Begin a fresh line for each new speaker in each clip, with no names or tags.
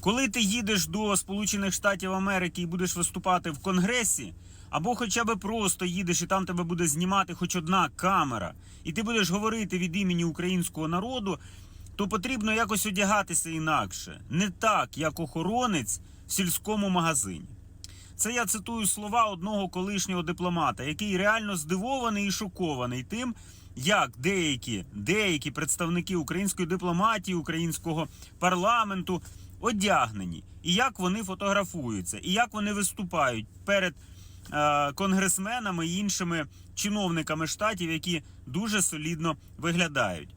Коли ти їдеш до Сполучених Штатів Америки і будеш виступати в Конгресі, або хоча б просто їдеш і там тебе буде знімати хоч одна камера, і ти будеш говорити від імені українського народу, то потрібно якось одягатися інакше, не так, як охоронець в сільському магазині. Це я цитую слова одного колишнього дипломата, який реально здивований і шокований тим, як деякі, деякі представники української дипломатії, українського парламенту одягнені, і як вони фотографуються, і як вони виступають перед е, конгресменами і іншими чиновниками штатів, які дуже солідно виглядають.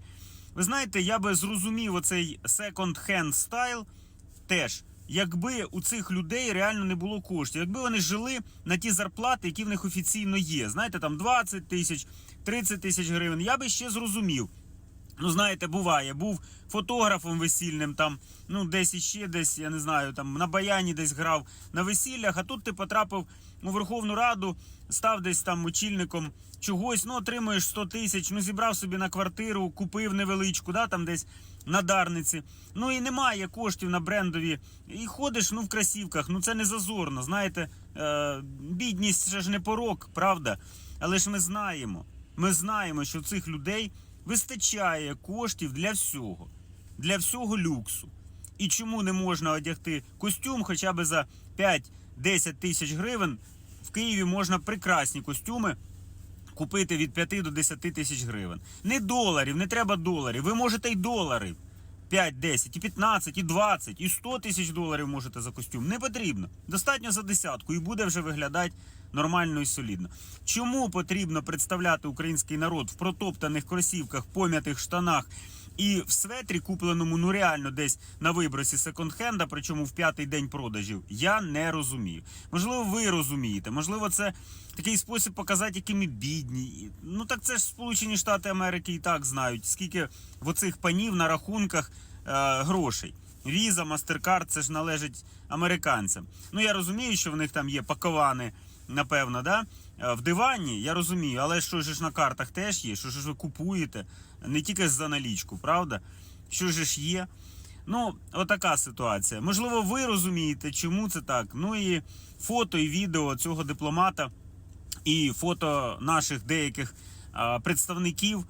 Ви знаєте, я би зрозумів оцей second-hand стайл теж, якби у цих людей реально не було коштів, якби вони жили на ті зарплати, які в них офіційно є. Знаєте, там 20 тисяч, 30 тисяч гривень, я би ще зрозумів. Ну, знаєте, буває, був фотографом весільним, там, ну, десь іще, десь, я не знаю, там на баяні десь грав на весіллях, а тут ти потрапив у Верховну Раду, став десь там очільником чогось, ну, отримуєш 100 тисяч, ну, зібрав собі на квартиру, купив невеличку, да, там десь на Дарниці. Ну і немає коштів на брендові. І ходиш ну, в красівках, ну це не зазорно. Знаєте, е, бідність це ж не порок, правда? Але ж ми знаємо, ми знаємо, що цих людей вистачає коштів для всього, для всього люксу. І чому не можна одягти костюм хоча б за 5-10 тисяч гривень? В Києві можна прекрасні костюми купити від 5 до 10 тисяч гривень. Не доларів, не треба доларів. Ви можете й доларів. 5, 10, і 15, і 20, і 100 тисяч доларів можете за костюм. Не потрібно. Достатньо за десятку і буде вже виглядати нормально і солідно. Чому потрібно представляти український народ в протоптаних кросівках, пом'ятих штанах і в светрі, купленому ну реально десь на вибросі секонд-хенда, причому в п'ятий день продажів? Я не розумію. Можливо, ви розумієте. Можливо, це такий спосіб показати, які ми бідні. Ну так це ж Сполучені Штати Америки і так знають, скільки в оцих панів на рахунках е, грошей. Віза, Мастеркард, це ж належить американцям. Ну я розумію, що в них там є паковани, напевно, да? Е, в дивані, я розумію, але що ж на картах теж є, що ж ви купуєте, не тільки за налічку, правда? Що ж є? Ну, отака ситуація. Можливо, ви розумієте, чому це так. Ну і фото і відео цього дипломата, і фото наших деяких представників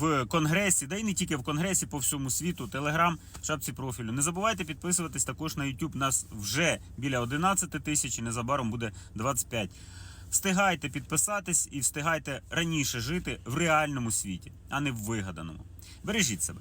в Конгресі, да і не тільки в Конгресі, по всьому світу, Телеграм, шапці профілю. Не забувайте підписуватись також на YouTube. Нас вже біля 11 тисяч і незабаром буде 25. Встигайте підписатись і встигайте раніше жити в реальному світі, а не в вигаданому. Бережіть себе.